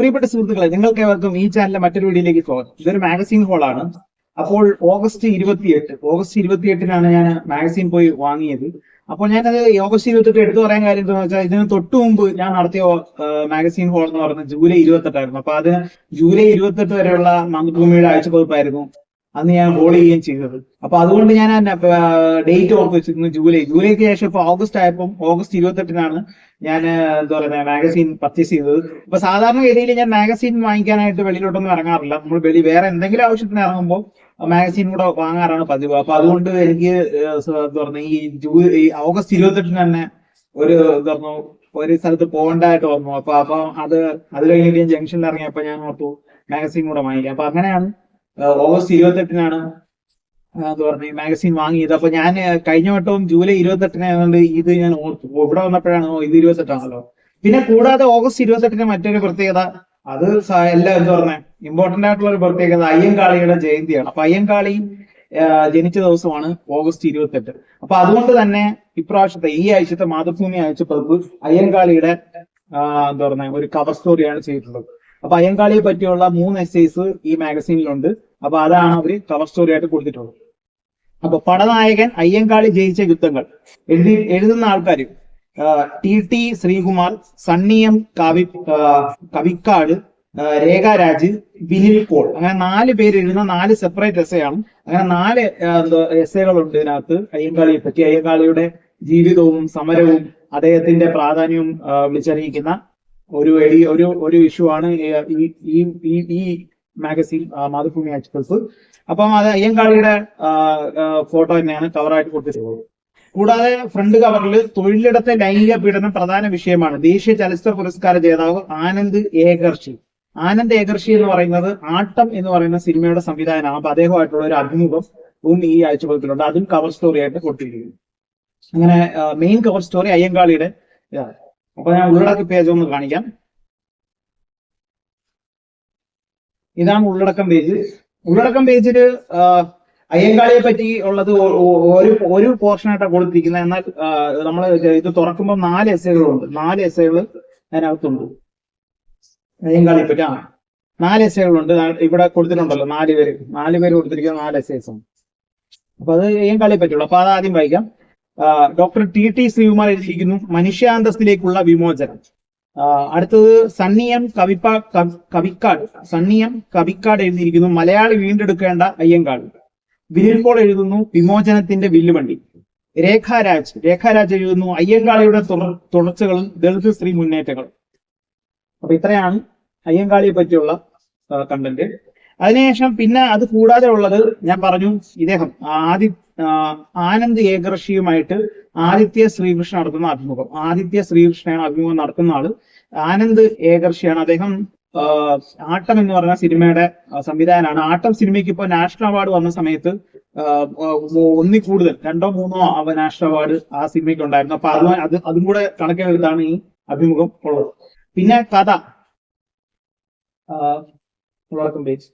പ്രിയപ്പെട്ട സുഹൃത്തുക്കളെ നിങ്ങൾക്ക് ഏവർക്കും ഈ ചാനലിലെ മറ്റൊരു വീഡിയോയിലേക്ക് സ്വാഗതം. ഇതൊരു മാഗസിൻ ഹോളാണ് അപ്പോൾ ഓഗസ്റ്റ് ഇരുപത്തിയെട്ട് ഓഗസ്റ്റ് ഇരുപത്തിയെട്ടിനാണ് ഞാൻ മാഗസിൻ പോയി വാങ്ങിയത്. അപ്പോൾ ഞാനത് ഓഗസ്റ്റ് ഇരുപത്തെട്ട് എടുത്തു പറയാൻ കാര്യം എന്താണെന്ന് വെച്ചാൽ ഇതിന് തൊട്ട് മുമ്പ് ഞാൻ നടത്തിയ മാഗസിൻ ഹോൾ എന്ന് പറയുന്നത് ജൂലൈ ഇരുപത്തെട്ടായിരുന്നു. അപ്പൊ അത് ജൂലൈ ഇരുപത്തെട്ട് വരെയുള്ള മാതൃഭൂമിയുടെ ആഴ്ചപ്പതിപ്പായിരുന്നു അന്ന് ഞാൻ ഹോൾ ചെയ്യുകയും ചെയ്തത്. അപ്പൊ അതുകൊണ്ട് ഞാൻ ഡേറ്റ് ഓർത്ത് വെച്ചിരുന്നു ജൂലൈ. ജൂലൈക്ക് ശേഷം ഇപ്പൊ ഓഗസ്റ്റ് ആയപ്പോൾ ഓഗസ്റ്റ് ഇരുപത്തെട്ടിനാണ് ഞാൻ എന്താ പറയുക മാഗസീൻ പർച്ചേസ് ചെയ്തത്. അപ്പൊ സാധാരണ ഗതിയിൽ ഞാൻ മാഗസീൻ വാങ്ങിക്കാനായിട്ട് വെളിയിലോട്ടൊന്നും ഇറങ്ങാറില്ല. നമ്മൾ വെളി വേറെ എന്തെങ്കിലും ആവശ്യത്തിന് ഇറങ്ങുമ്പോൾ മാഗസീൻ കൂടെ വാങ്ങാറാണ് പതിവ്. അപ്പൊ അതുകൊണ്ട് എനിക്ക് എന്താ പറഞ്ഞ ഈ ജൂ ഈ ഓഗസ്റ്റ് ഇരുപത്തെട്ടിന് തന്നെ ഒരു എന്താ പറഞ്ഞു ഒരു സ്ഥലത്ത് പോകേണ്ടതായിട്ട് വന്നു. അപ്പൊ അപ്പൊ അത് അത് കഴിഞ്ഞിട്ട് ഞാൻ ജംഗ്ഷനിൽ ഇറങ്ങിയപ്പോ ഞാൻ ഓർത്തു മാഗസീൻ കൂടെ വാങ്ങിക്കാം. അപ്പൊ അങ്ങനെയാണ് ഓഗസ്റ്റ് ഇരുപത്തെട്ടിനാണ് എന്താ പറഞ്ഞ മാഗസീൻ വാങ്ങിയത്. അപ്പൊ ഞാൻ കഴിഞ്ഞ വട്ടവും ജൂലൈ ഇരുപത്തെട്ടിന് ആയതുകൊണ്ട് ഇത് ഞാൻ ഇവിടെ വന്നപ്പോഴാണ് ഇത് ഇരുപത്തെട്ടാണല്ലോ. പിന്നെ കൂടാതെ ഓഗസ്റ്റ് ഇരുപത്തെട്ടിന് മറ്റൊരു പ്രത്യേകത. അത് എല്ലാം എന്താ പറഞ്ഞ ഇമ്പോർട്ടന്റ് ആയിട്ടുള്ള ഒരു പ്രത്യേകത അയ്യങ്കാളിയുടെ ജയന്തിയാണ്. അപ്പൊ അയ്യങ്കാളി ജനിച്ച ദിവസമാണ് ഓഗസ്റ്റ് ഇരുപത്തെട്ട്. അപ്പൊ അതുകൊണ്ട് തന്നെ ഇപ്രാവശ്യത്തെ ഈ ആഴ്ചത്തെ മാതൃഭൂമി ആഴ്ച പതിപ്പ് അയ്യങ്കാളിയുടെ എന്താ പറഞ്ഞ ഒരു കവർ സ്റ്റോറിയാണ് ചെയ്തിട്ടുള്ളത്. അപ്പൊ അയ്യങ്കാളിയെ പറ്റിയുള്ള മൂന്ന് എസ്സേസ് ഈ മാഗസീനിലുണ്ട് അപ്പൊ അതാണ് അവർ കവർ സ്റ്റോറി ആയിട്ട് കൊടുത്തിട്ടുള്ളത്. അപ്പൊ പടനായകൻ അയ്യങ്കാളി ജയിച്ച യുദ്ധങ്ങൾ. എഴുതി എഴുതുന്ന ആൾക്കാർ ടി ടി ശ്രീകുമാർ സണ്ണിയം കവി ആ, കവിക്കാട് രേഖ രേഖാരാജ് വിനിൽ പോൾ. അങ്ങനെ നാല് പേര് എഴുതുന്ന നാല് സെപ്പറേറ്റ് എസ്സേയാണ് അങ്ങനെ നാല് എസ്സേകളുണ്ട് ഇതിനകത്ത് അയ്യങ്കാളിയെ പറ്റി. അയ്യങ്കാളിയുടെ ജീവിതവും സമരവും അദ്ദേഹത്തിന്റെ പ്രാധാന്യവും വിളിച്ചറിയിക്കുന്ന ഒരു എടി ഒരു ഒരു ഇഷ്യൂ ആണ് ഈ ഈ മാഗസീൻ മാതൃഭൂമി എക്സ്പ്രസ് അപ്പം അത് അയ്യങ്കാളിയുടെ ഫോട്ടോ തന്നെയാണ് കവറായിട്ട് കൊടുത്തിട്ടുള്ളത് കൂടാതെ ഫ്രണ്ട് കവറിൽ തൊഴിലിടത്തെ ലൈംഗിക പീഡനം പ്രധാന വിഷയമാണ്. ദേശീയ ചലച്ചിത്ര പുരസ്കാര ജേതാവ് ആനന്ദ് ഏകർഷി. ആനന്ദ് ഏകർഷി എന്ന് പറയുന്നത് ആട്ടം എന്ന് പറയുന്ന സിനിമയുടെ സംവിധാനമാണ് അപ്പൊ അദ്ദേഹമായിട്ടുള്ള ഒരു അഭിമുഖം ഭൂമി ഈ ആഴ്ച പതിപ്പിലുണ്ട് അതും കവർ സ്റ്റോറി ആയിട്ട് കൊടുത്തിരിക്കുന്നു. അങ്ങനെ മെയിൻ കവർ സ്റ്റോറി അയ്യങ്കാളിയുടെ ഇതാണ് അപ്പൊ ഞാൻ ഉള്ളടക്ക പേജ് ഒന്ന് കാണിക്കാം. ഇതാണ് ഉള്ളടക്കം പേജ് ഉള്ളടക്കം പേജിൽ അയ്യങ്കാളിയെ പറ്റി ഉള്ളത് ഒരു ഒരു പോർഷനായിട്ടാണ് കൊടുത്തിരിക്കുന്നത്. എന്നാൽ നമ്മൾ ഇത് തുറക്കുമ്പോൾ നാല് എസ്സേകളുണ്ട് നാല് എസ്സേകൾ അതിനകത്തുണ്ട്. അയ്യങ്കാളിയെ പറ്റി ആ. നാല് എസ്സേകളുണ്ട് ഇവിടെ കൊടുത്തിട്ടുണ്ടല്ലോ നാല് പേര്. നാല് പേര് കൊടുത്തിരിക്കുന്ന നാല് എസ്സേസ് ആണ് അപ്പൊ അത് അയ്യങ്കാളിയെ പറ്റിയുള്ളൂ. അപ്പൊ അത് ആദ്യം വായിക്കാം. ഡോക്ടർ ടി ടി ശ്രീകുമാർ എഴുതിയിരിക്കുന്നു മനുഷ്യാന്തസ്സിലേക്കുള്ള വിമോചനം. അടുത്തത് സണ്ണിയം കവിപ്പ കവി- കവിക്കാട് സണ്ണിയം കവിക്കാട് എഴുതിയിരിക്കുന്നു മലയാളി വീണ്ടെടുക്കേണ്ട അയ്യങ്കാട്. വിനിൽ പോൾ എഴുതുന്നു വിമോചനത്തിന്റെ വില്ലുവണ്ടി. രേഖാരാജ് രേഖാരാജ് എഴുതുന്നു അയ്യങ്കാളിയുടെ തുടർ തുടർച്ചകളും ദളിത് സ്ത്രീ മുന്നേറ്റങ്ങളും. അപ്പൊ ഇത്രയാണ് അയ്യങ്കാളിയെ പറ്റിയുള്ള കണ്ടന്റ് അതിനുശേഷം പിന്നെ അത് കൂടാതെ ഉള്ളത് ഞാൻ പറഞ്ഞു ഇദ്ദേഹം ആദി ആനന്ദ് ഏകർഷിയുമായിട്ട് ആദിത്യ ശ്രീകൃഷ്ണൻ നടത്തുന്ന അഭിമുഖം. ആദിത്യ ശ്രീകൃഷ്ണയാണ് അഭിമുഖം നടത്തുന്ന ആൾ. ആനന്ദ് ഏകർഷിയാണ്. അദ്ദേഹം ആട്ടം എന്ന് പറഞ്ഞ സിനിമയുടെ സംവിധാനമാണ് ആട്ടം സിനിമയ്ക്ക് ഇപ്പോൾ നാഷണൽ അവാർഡ് വന്ന സമയത്ത് ഒന്നി കൂടുതൽ രണ്ടോ മൂന്നോ നാഷണൽ അവാർഡ് ആ സിനിമയ്ക്ക് ഉണ്ടായിരുന്നു. അപ്പൊ അത് അത് അതും കൂടെ കണക്കിലെടുത്താണ് ഈ അഭിമുഖം ഉള്ളത്. പിന്നെ കഥ. ഉള്ളടക്കം പേജ്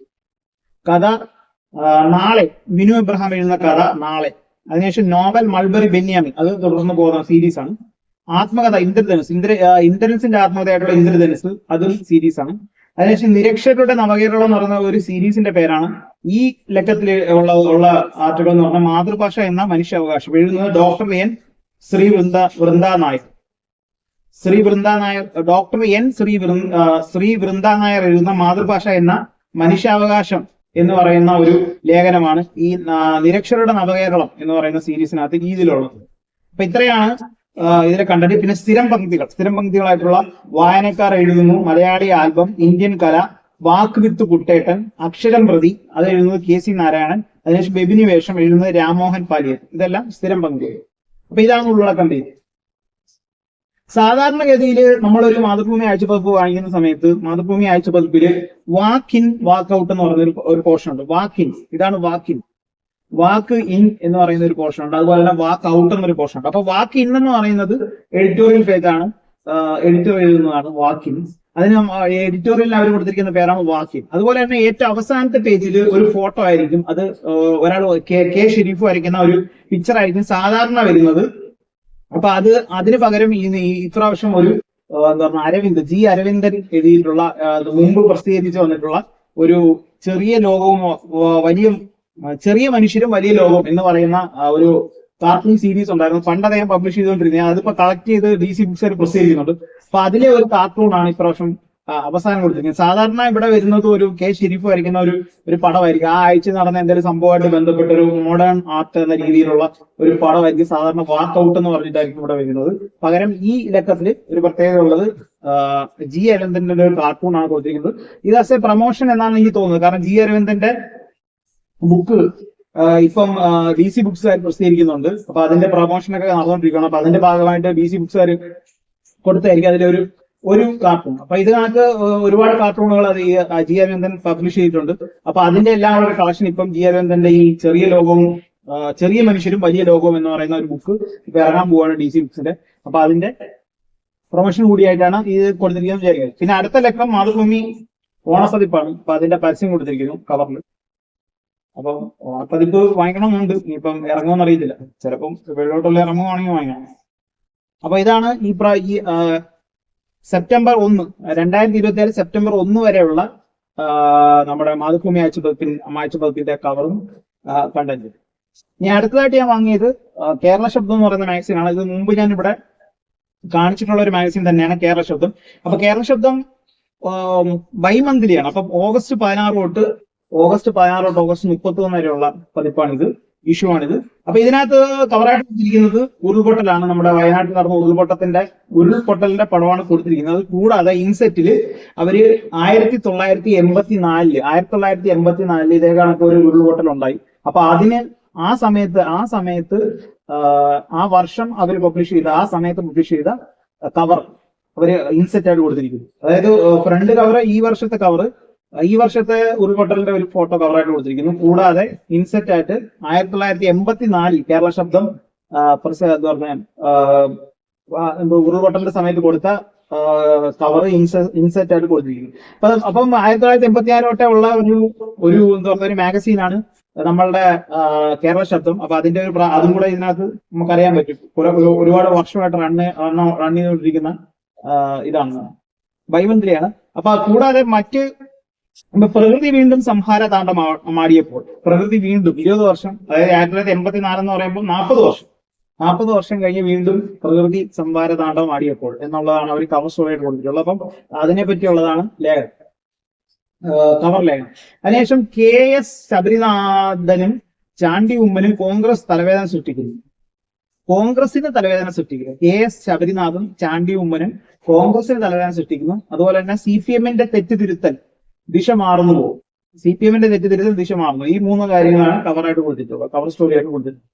കഥ നാളെ വിനു ഇബ്രഹാം എഴുതുന്ന കഥ നാളെ. അതിനുശേഷം നോവൽ മൾബറി ബെന്യാമിൻ അത് തുടർന്ന് പോകുന്ന സീരീസ് ആണ്. ആത്മകഥ ഇന്ദ്രധനുസ്. ഇന്ദ്ര ഇന്ദ്രൻസിന്റെ ആത്മകഥയായിട്ടുള്ള ഇന്ദ്രധനുസ്. അതും സീരീസ് ആണ്. അതിനുശേഷം നിരക്ഷരുടെ നവകേരളം എന്ന് പറയുന്ന ഒരു സീരീസിന്റെ പേരാണ്. ഈ ലക്കത്തിൽ ഉള്ള ഉള്ള ആർട്ടുകൾ എന്ന് പറഞ്ഞാൽ മാതൃഭാഷ എന്ന മനുഷ്യാവകാശം. എഴുതുന്നത് doctor N Shri Vrinda Vrinda Nair. Shri Vrinda Nair doctor N Shri Vrinda Shri Vrinda Nair എഴുതുന്ന മാതൃഭാഷ എന്ന മനുഷ്യാവകാശം. എന്ന് പറയുന്ന ഒരു ലേഖനമാണ് ഈ നിരക്ഷരുടെ നവകേരളം എന്ന് പറയുന്ന സീരീസിനകത്ത് രീതിയിലുള്ളത് അപ്പൊ ഇത്രയാണ് ഇതിനെ കണ്ടിട്ട് പിന്നെ സ്ഥിരം പങ്ക്തികൾ. സ്ഥിരം പങ്ക്തികളായിട്ടുള്ള വായനക്കാർ എഴുതുന്നു മലയാളി ആൽബം ഇന്ത്യൻ കല വാക്ക് വിത്ത് കുട്ടേട്ടൻ അക്ഷരം പ്രതി അത് എഴുതുന്നത് കെ സി നാരായണൻ അതിനുശേഷം ബെബിനി വേഷം എഴുതുന്നത് രാമോഹൻ പാലിയൻ. ഇതെല്ലാം സ്ഥിരം പങ്ക്തികൾ. അപ്പൊ ഇതാണ് ഉള്ളടക്കം. പേര് സാധാരണഗതിയിൽ നമ്മളൊരു മാതൃഭൂമി ആഴ്ചപ്പതിപ്പ് വാങ്ങിക്കുന്ന സമയത്ത് മാതൃഭൂമി ആഴ്ചപ്പതിപ്പിൽ വാക്ക് ഇൻ വാക്ക് ഔട്ട് എന്ന് പറയുന്ന ഒരു- പോർഷൻ ഉണ്ട്. Walk in. ഇതാണ് വാക്ക് ഇൻ. വാക്ക് ഇൻ എന്ന് പറയുന്ന ഒരു പോർഷൻ ഉണ്ട്. അതുപോലെ തന്നെ വാക്ക് ഔട്ട് എന്നൊരു പോർഷൻ ഉണ്ട്. അപ്പൊ വാക്ക് ഇൻ എന്ന് പറയുന്നത് എഡിറ്റോറിയൽ പേജ് ആണ്. എഡിറ്റർ എഴുതുന്നതാണ് വാക്ക് ഇൻ. അതിന് എഡിറ്റോറിയലിൽ അവർ കൊടുത്തിരിക്കുന്ന പേരാണ് വാക്ക് ഇൻ. അതുപോലെ തന്നെ ഏറ്റവും അവസാനത്തെ പേജിൽ ഒരു ഫോട്ടോ ആയിരിക്കും. അത് ഒരാൾ കെ ഷെരീഫ് വരയ്ക്കുന്ന ഒരു പിക്ചർ ആയിരിക്കും സാധാരണ വരുന്നത്. അപ്പൊ അത് അതിന് പകരം ഈ ഇപ്രാവശ്യം ഒരു എന്താ പറഞ്ഞ അരവിന്ദ് ജി അരവിന്ദൻ എഴുതിയിട്ടുള്ള മുമ്പ് പ്രസിദ്ധീകരിച്ചു വന്നിട്ടുള്ള ഒരു ചെറിയ ലോകവും വലിയ ചെറിയ മനുഷ്യരും വലിയ ലോകവും എന്ന് പറയുന്ന ഒരു കാർട്ടൂൺ സീരീസ് ഉണ്ടായിരുന്നു. പണ്ട് അദ്ദേഹം പബ്ലിഷ് ചെയ്തുകൊണ്ടിരുന്നത്. അതിപ്പോ കളക്ട് ചെയ്ത് ഡി സി ബുക്സ് പ്രസിദ്ധീകരിക്കുന്നുണ്ട്. അപ്പൊ അതിലെ ഒരു കാർട്ടൂൺ ആണ് ഇപ്രാവശ്യം അവസാനം കൊടുത്തിരിക്കുന്നത്. സാധാരണ ഇവിടെ വരുന്നത് ഒരു കെ ഷെരീഫ് വരയ്ക്കുന്ന ഒരു ഒരു പടമായിരിക്കും. ആ ആഴ്ച നടന്ന എന്തെങ്കിലും സംഭവമായിട്ട് ബന്ധപ്പെട്ട ഒരു മോഡേൺ ആർട്ട് എന്ന രീതിയിലുള്ള ഒരു പടമായിരിക്കും സാധാരണ വാക്ക് ഔട്ട് എന്ന് പറഞ്ഞിട്ടായിരിക്കും ഇവിടെ വരുന്നത്. പകരം ഈ ഇലക്കത്തിൽ ഒരു പ്രത്യേകത ഉള്ളത് ജി അരവിന്ദന്റെ ഒരു കാർട്ടൂൺ ആണ് കൊടുത്തിരിക്കുന്നത്. ഇത് എ പ്രൊമോഷൻ എന്നാണ് എനിക്ക് തോന്നുന്നത്. കാരണം ജി അരവിന്ദന്റെ ബുക്ക് ഇപ്പം ഡി സി ബുക്സുകാർ പ്രസിദ്ധീകരിക്കുന്നുണ്ട്. അപ്പൊ അതിന്റെ പ്രൊമോഷൻ ഒക്കെ നടന്നുകൊണ്ടിരിക്കുകയാണ് അപ്പൊ അതിന്റെ ഭാഗമായിട്ട് ഡി സി ബുക്സുകാർ കൊടുത്തായിരിക്കും അതിലൊരു ഒരു കാർട്ടൂൺ അപ്പൊ ഇതിനകത്ത് ഒരുപാട് കാർട്ടൂണുകൾ അത് ഈ ജി അരവിന്ദൻ പബ്ലിഷ് ചെയ്തിട്ടുണ്ട്. അപ്പൊ അതിന്റെ എല്ലാം ഒരു കളക്ഷൻ ഇപ്പം ജി അരവിന്ദന്റെ ഈ ചെറിയ ലോകവും ചെറിയ മനുഷ്യരും വലിയ ലോകവും എന്ന് പറയുന്ന ഒരു ബുക്ക് ഇപ്പൊ ഇറങ്ങാൻ പോവാണ് ഡി സി ബുക്സിന്റെ അപ്പൊ അതിന്റെ പ്രൊമോഷൻ കൂടിയായിട്ടാണ് ഇത് കൊടുത്തിരിക്കുന്നത് വിചാരിക്കുന്നത് പിന്നെ അടുത്ത ലക്കം മാതൃഭൂമി ഓണപ്പതിപ്പാണ്. അപ്പൊ അതിന്റെ പരസ്യം കൊടുത്തിരിക്കുന്നു കവറിൽ അപ്പം ഓണപ്പതിപ്പ് വാങ്ങിക്കണമെന്നുണ്ട്. ഇനിയിപ്പം ഇറങ്ങുമെന്ന് അറിയത്തില്ല. ചിലപ്പം വെള്ളോട്ടുള്ള ഇറങ്ങുവാണെങ്കിൽ വാങ്ങിക്കണം അപ്പൊ ഇതാണ് ഈ പ്രാ ഈ സെപ്റ്റംബർ ഒന്ന് രണ്ടായിരത്തി ഇരുപത്തി ഏഴ് സെപ്റ്റംബർ ഒന്ന് വരെയുള്ള നമ്മുടെ മാതൃഭൂമി ആഴ്ചപ്പതിപ്പിൻ ആഴ്ചപ്പതിപ്പിന്റെ കവറും കണ്ടന്റ്. ഞാൻ അടുത്തതായിട്ട് ഞാൻ വാങ്ങിയത് കേരള ശബ്ദം എന്ന് പറയുന്ന മാഗസിൻ ആണ്. ഇത് മുമ്പ് ഞാൻ ഇവിടെ കാണിച്ചിട്ടുള്ള ഒരു മാഗസിൻ തന്നെയാണ് കേരള ശബ്ദം. അപ്പൊ കേരള ശബ്ദം ബൈമന്ത്ലിയാണ്. അപ്പൊ ഓഗസ്റ്റ് പതിനാറ് തൊട്ട് ഓഗസ്റ്റ് പതിനാറ് തൊട്ട് ഓഗസ്റ്റ് മുപ്പത്തി ഒന്ന് വരെയുള്ള പതിപ്പാണിത്. ഇഷ്യൂ ആണിത്. അപ്പൊ ഇതിനകത്ത് കവറായിട്ട് കൊടുത്തിരിക്കുന്നത് ഉരുൾപൊട്ടലാണ്. നമ്മുടെ വയനാട്ടിൽ നടന്ന ഉരുൾപൊട്ടത്തിന്റെ ഉരുൾപൊട്ടലിന്റെ പടമാണ് കൊടുത്തിരിക്കുന്നത്. കൂടാതെ ഇൻസെറ്റിൽ അവർ ആയിരത്തി തൊള്ളായിരത്തി എൺപത്തി നാലിൽ ആയിരത്തി തൊള്ളായിരത്തി എൺപത്തി നാലിൽ ഇതേ കണക്ക് ഒരു ഉരുൾപൊട്ടൽ ഉണ്ടായി അപ്പൊ അതിന് ആ സമയത്ത് ആ സമയത്ത് ആ വർഷം അവർ പബ്ലിഷ് ചെയ്ത ആ സമയത്ത് പബ്ലിഷ് ചെയ്ത കവർ അവർ ഇൻസെറ്റ് ആയിട്ട് കൊടുത്തിരിക്കുന്നു. അതായത് ഫ്രണ്ട് കവർ ഈ വർഷത്തെ കവർ ഈ വർഷത്തെ ഉരുൾപൊട്ടലിന്റെ ഒരു ഫോട്ടോ കവറായിട്ട് കൊടുത്തിരിക്കുന്നു. കൂടാതെ ഇൻസെറ്റ് ആയിട്ട് ആയിരത്തി തൊള്ളായിരത്തി എൺപത്തി നാലിൽ കേരള ശബ്ദം എന്താ പറഞ്ഞ എന്തോ ഉരുൾപൊട്ടലിന്റെ സമയത്ത് കൊടുത്ത കവർ ഇൻസെറ്റ് ആയിട്ട് കൊടുത്തിരിക്കുന്നു. അപ്പൊ അപ്പം ആയിരത്തി തൊള്ളായിരത്തി എൺപത്തി ആറ് തൊട്ടേ ഉള്ള ഒരു ഒരു എന്താ പറയുക ഒരു മാഗസീനാണ് നമ്മളുടെ കേരള ശബ്ദം. അപ്പൊ അതിന്റെ ഒരു അതും കൂടെ ഇതിനകത്ത് നമുക്കറിയാൻ പറ്റും. ഒരുപാട് വർഷമായിട്ട് റണ്ണ് റൺ ചെയ്തുകൊണ്ടിരിക്കുന്ന ആ, ഇതാണ്. ബൈമന്ത്രിയാണ് അപ്പൊ കൂടാതെ മറ്റ് ഇപ്പൊ പ്രകൃതി വീണ്ടും സംഹാര താണ്ഡം മാടിയപ്പോൾ. പ്രകൃതി വീണ്ടും ഇരുപത് വർഷം അതായത് ആയിരത്തി തൊള്ളായിരത്തി എൺപത്തി നാല് എന്ന് പറയുമ്പോൾ നാൽപ്പത് വർഷം. നാൽപ്പത് വർഷം കഴിഞ്ഞ് വീണ്ടും പ്രകൃതി സംഹാര താണ്ഡവം ആടിയപ്പോൾ എന്നുള്ളതാണ് അവർ കവർ സ്റ്റോറിയായിട്ട് കൊടുത്തിട്ടുള്ളത്. അപ്പം അതിനെ പറ്റിയുള്ളതാണ് ലേഖനം കവർ ലേഖനം. അതിനുശേഷം കെ എസ് ശബരിനാഥനും ചാണ്ടി ഉമ്മനും കോൺഗ്രസ് തലവേദന സൃഷ്ടിക്കുന്നു. കോൺഗ്രസിന് തലവേദന സൃഷ്ടിക്കുന്നു. കെ എസ് ശബരിനാഥും ചാണ്ടി ഉമ്മനും കോൺഗ്രസിന് തലവേദന സൃഷ്ടിക്കുന്നു. അതുപോലെ തന്നെ സി പി എമ്മിന്റെ തെറ്റുതിരുത്തൽ ദിശ മാറുന്നു. പോകും സി പി എമ്മിന്റെ തെറ്റിദ്ധരിച്ച ദിശ മാറുന്നു. ഈ മൂന്ന് കാര്യങ്ങളാണ് കവറായിട്ട് കൊടുത്തിട്ടുള്ളത്. കവർ സ്റ്റോറി ആയിട്ട് കൊടുത്തിട്ടുള്ളത്.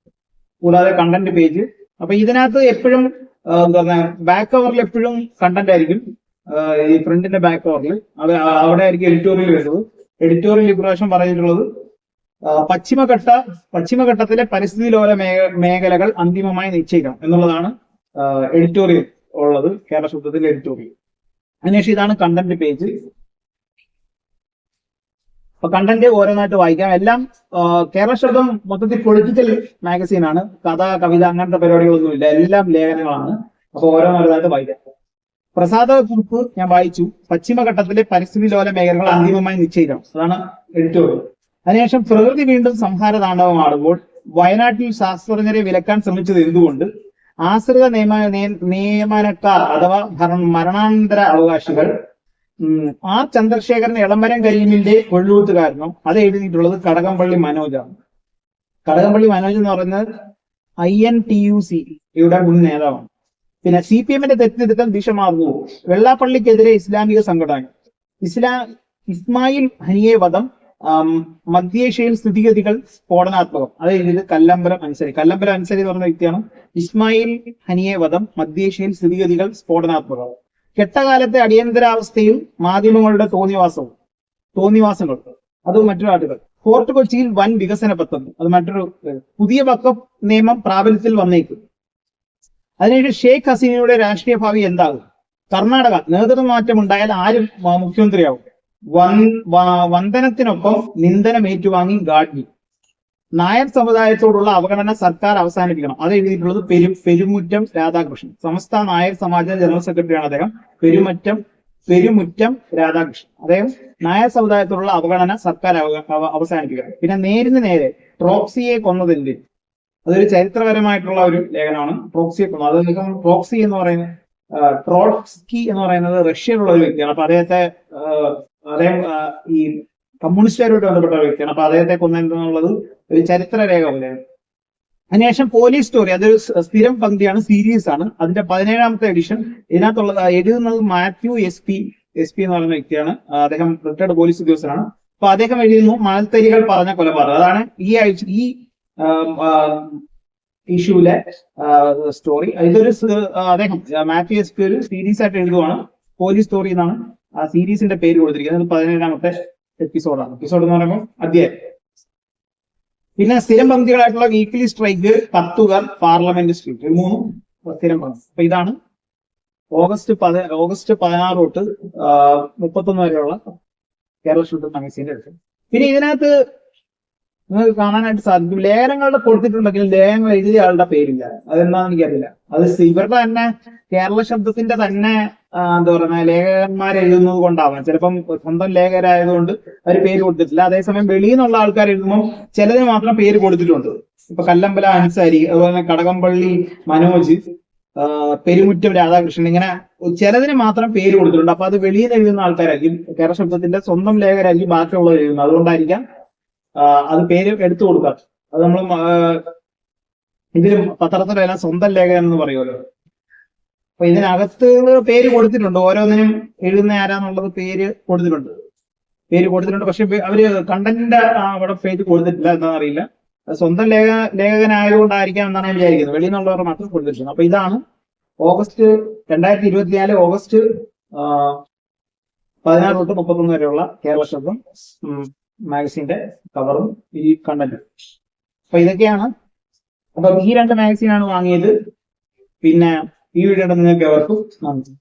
കൂടാതെ കണ്ടന്റ് പേജ് അപ്പൊ ഇതിനകത്ത് എപ്പോഴും ബാക്ക് കവറിൽ എപ്പോഴും കണ്ടന്റ് ആയിരിക്കും. ഈ ഫ്രണ്ടിന്റെ ബാക്ക് കവറിൽ അത് അവിടെ ആയിരിക്കും എഡിറ്റോറിയൽ വരുന്നത്. എഡിറ്റോറിയൽ ഇപ്രാവശ്യം പറഞ്ഞിട്ടുള്ളത് പശ്ചിമഘട്ട പശ്ചിമഘട്ടത്തിലെ പരിസ്ഥിതി ലോല മേഖലകൾ അന്തിമമായി നിശ്ചയിക്കണം എന്നുള്ളതാണ് എഡിറ്റോറിയൽ ഉള്ളത്. കേരള ശബ്ദത്തിലെ എഡിറ്റോറിയൽ അതിനുശേഷം ഇതാണ് കണ്ടന്റ് പേജ് അപ്പൊ കണ്ടന്റ് ഓരോന്നായിട്ട് വായിക്കാം. എല്ലാം കേരള ശബ്ദം മൊത്തത്തിൽ പൊളിറ്റിക്കൽ മാഗസീൻ ആണ്. കഥ കവിത അങ്ങനത്തെ പരിപാടികളൊന്നുമില്ല. എല്ലാം ലേഖനങ്ങളാണ്. അപ്പൊ ഓരോന്നോരോന്നായിട്ട് വായിക്കാം. പ്രസാദ കുറിപ്പ് ഞാൻ വായിച്ചു. പശ്ചിമഘട്ടത്തിലെ പരിസ്ഥിതി ലോല മേഖലകൾ അന്തിമമായി നിശ്ചയിക്കണം. അതാണ് എഡിറ്റോറിയൽ. അതിനുശേഷം പ്രകൃതി വീണ്ടും സംഹാര താണ്ഡവമാടുമ്പോൾ വയനാട്ടിൽ ശാസ്ത്രജ്ഞരെ വിലക്കാൻ ശ്രമിച്ചത് എന്തുകൊണ്ട്? ആശ്രിത നിയമ നിയമനക്കാർ അഥവാ മരണാനന്തര അവകാശികൾ ആർ ചന്ദ്രശേഖരൻ ഇളമരം കരീമിന്റെ കൊള്ളൂത്തുകാരനോ അത് എഴുതിയിട്ടുള്ളത് കടകംപള്ളി മനോജാണ്. കടകംപള്ളി മനോജ് എന്ന് പറയുന്നത് I N T U C യുടെ മുൻ നേതാവാണ്. പിന്നെ സി പി എമ്മിന്റെ തെറ്റിദ്ധരുത്തൽ ദിശ മാറുന്നു വെള്ളാപ്പള്ളിക്കെതിരെ ഇസ്ലാമിക സംഘടന. ഇസ്ലാ ഇസ്മായിൽ ഹനിയെ വധം ആം, മധ്യേഷ്യയിൽ സ്ഥിതിഗതികൾ സ്ഫോടനാത്മകം. അത് എഴുതിയത് കല്ലമ്പലം അൻസരി. കല്ലമ്പലം അൻസരി എന്ന് പറഞ്ഞ വ്യക്തിയാണ് ഇസ്മായിൽ ഹനിയെ വധം മധ്യേഷ്യയിൽ സ്ഥിതിഗതികൾ സ്ഫോടനാത്മകം. കെട്ടകാലത്തെ അടിയന്തരാവസ്ഥയും മാധ്യമങ്ങളുടെ തോന്നിവാസവും തോന്നിവാസങ്ങൾ അത് മറ്റൊരു ആളുകൾ ഫോർട്ട് കൊച്ചിയിൽ വൻ വികസന പദ്ധതി അത് മറ്റൊരു പുതിയ വക്കഫ് നിയമം പ്രാബല്യത്തിൽ വന്നേക്കും അതിനുശേഷം ഷെയ്ഖ് ഹസീനയുടെ രാഷ്ട്രീയ ഭാവി എന്താകും? കർണാടക നേതൃമാറ്റം ഉണ്ടായാൽ ആരും മുഖ്യമന്ത്രിയാവും വന്ദനത്തിനൊപ്പം നിന്ദനം ഏറ്റുവാങ്ങി ഗാഡ്ഗി നായർ സമുദായത്തോടുള്ള അവഗണന സർക്കാർ അവസാനിപ്പിക്കണം. അത് എഴുതിയിട്ടുള്ളത് പെരു പെരുമുറ്റം രാധാകൃഷ്ണൻ. സമസ്ത നായർ സമാജ ജനറൽ സെക്രട്ടറിയാണ് അദ്ദേഹം. പെരുമറ്റം പെരുമുറ്റം രാധാകൃഷ്ണൻ. അദ്ദേഹം നായർ സമുദായത്തോടുള്ള അവഗണന സർക്കാർ അവ- അവ- അവസാനിപ്പിക്കണം. പിന്നെ നേരിന് നേരെ പ്രോക്സിയെ കൊന്നതിന്റെ അതൊരു ചരിത്രപരമായിട്ടുള്ള ഒരു ലേഖനമാണ്. പ്രോക്സിയെ കൊന്നത്. അത് പ്രോക്സി എന്ന് പറയുന്നത് ട്രോട്സ്കി എന്ന് പറയുന്നത് റഷ്യയിലുള്ള ഒരു വ്യക്തിയാണ്. അപ്പൊ അദ്ദേഹത്തെ അദ്ദേഹം ഈ കമ്മ്യൂണിസ്റ്റുകാരുമായിട്ട് ബന്ധപ്പെട്ട വ്യക്തിയാണ്. അപ്പൊ അദ്ദേഹത്തെ കൊന്നെന്നുള്ളത് ഒരു ചരിത്രരേഖ പോലെയാണ് അതിനുശേഷം പോലീസ് സ്റ്റോറി അതൊരു സ്ഥിരം പങ്ക്തിയാണ് സീരീസ് ആണ്. അതിന്റെ പതിനേഴാമത്തെ എഡിഷൻ ഇതിനകത്തുള്ളത് എഴുതുന്നത് Mathew S P S P എന്ന് പറയുന്ന വ്യക്തിയാണ്. അദ്ദേഹം റിട്ടയർഡ് പോലീസ് ഉദ്യോഗസ്ഥനാണ്. അപ്പൊ അദ്ദേഹം എഴുതുന്നു മണൽത്തരികൾ പറഞ്ഞ കൊലപാതകം. അതാണ് ഈ ആഴ്ച ഈ ഇഷ്യൂലെ സ്റ്റോറി ഇതൊരു അദ്ദേഹം മാത്യു എസ് പി ഒരു സീരീസ് ആയിട്ട് എഴുതുവാണ്. പോലീസ് സ്റ്റോറി എന്നാണ് ആ സീരീസിന്റെ പേര് കൊടുത്തിരിക്കുന്നത്. പതിനേഴാമത്തെ എപ്പിസോഡാണ് എപ്പിസോഡ് എന്ന് പറയുമ്പോൾ അധ്യായം. പിന്നെ സ്ഥിരം പങ്ക്തികളായിട്ടുള്ള വീക്ക്ലി സ്ട്രൈക്ക് കത്തുകൾ പാർലമെന്റ് സ്ട്രീറ്റ് മൂന്നും സ്ഥിരം പങ്ക്തി അപ്പൊ ഇതാണ് ഓഗസ്റ്റ് പത ഓഗസ്റ്റ് പതിനാറ് തൊട്ട് മുപ്പത്തൊന്ന് വരെയുള്ള കേരള ഷൂട്ടർ മാഗസീന്റെ അടുത്ത്. പിന്നെ ഇതിനകത്ത് നിങ്ങൾക്ക് കാണാനായിട്ട് സാധിക്കും. ലേഖനങ്ങളുടെ കൊടുത്തിട്ടുണ്ടെങ്കിൽ ലേഖനങ്ങൾ എഴുതിയ ആളുടെ പേരില്ല. അതെന്താണെന്ന് എനിക്കറിയില്ല. അത് ഇവരുടെ തന്നെ കേരള ശബ്ദത്തിന്റെ തന്നെ എന്താ പറയുക ലേഖകന്മാർ എഴുതുന്നത് കൊണ്ടാവാം. ചിലപ്പം സ്വന്തം ലേഖകരായതുകൊണ്ട് അവർ പേര് കൊടുത്തിട്ടില്ല. അതേസമയം വെളിയിൽ നിന്നുള്ള ആൾക്കാർ എഴുതുമ്പോൾ ചിലതിന് മാത്രം പേര് കൊടുത്തിട്ടുണ്ട്. ഇപ്പൊ കല്ലമ്പല അൻസാരി അതുപോലെ തന്നെ കടകംപള്ളി മനോജ് പെരുമുറ്റം രാധാകൃഷ്ണൻ ഇങ്ങനെ ചിലതിന് മാത്രം പേര് കൊടുത്തിട്ടുണ്ട്. അപ്പൊ അത് വെളിയിൽ നിന്ന് എഴുതുന്ന ആൾക്കാരായിരിക്കും. കേരള ശബ്ദത്തിന്റെ സ്വന്തം ലേഖകരായിരിക്കും ബാക്കിയുള്ളവർ എഴുതുന്നത്. അതുകൊണ്ടായിരിക്കാം അത് പേര് എടുത്തു കൊടുക്കുക അത് നമ്മൾ ഇതിലും പത്രത്തിലെല്ലാം സ്വന്തം ലേഖകൻ എന്ന് പറയുമല്ലോ. അപ്പൊ ഇതിനകത്ത് പേര് കൊടുത്തിട്ടുണ്ട്. ഓരോന്നിനും എഴുതുന്ന ആരാന്നുള്ളത് പേര് കൊടുത്തിട്ടുണ്ട്. പേര് കൊടുത്തിട്ടുണ്ട്. പക്ഷെ അവർ കണ്ടന്റിന്റെ അവിടെ പേജ് കൊടുത്തിട്ടില്ല എന്താണെന്ന് അറിയില്ല സ്വന്തം ലേഖ ലേഖകനായതുകൊണ്ടായിരിക്കാം എന്നാണ് ഞാൻ വിചാരിക്കുന്നത്. വെളിയിൽ നിന്നുള്ളവർ മാത്രം കൊടുത്തിട്ടുണ്ട്. അപ്പൊ ഇതാണ് ഓഗസ്റ്റ് രണ്ടായിരത്തി ഇരുപത്തിനാല് ഓഗസ്റ്റ് പതിനാറ് തൊട്ട് മുപ്പത്തൊന്ന് വരെയുള്ള കേരള ശബ്ദം മാഗസിന്റെ കവറും ഈ കണ്ടന്റും അപ്പൊ ഇതൊക്കെയാണ്. അപ്പൊ ഈ രണ്ട് മാഗസീനാണ് വാങ്ങിയത്. പിന്നെ ഈ വീഡിയോ നിങ്ങൾക്ക് എവർക്കും നന്ദി.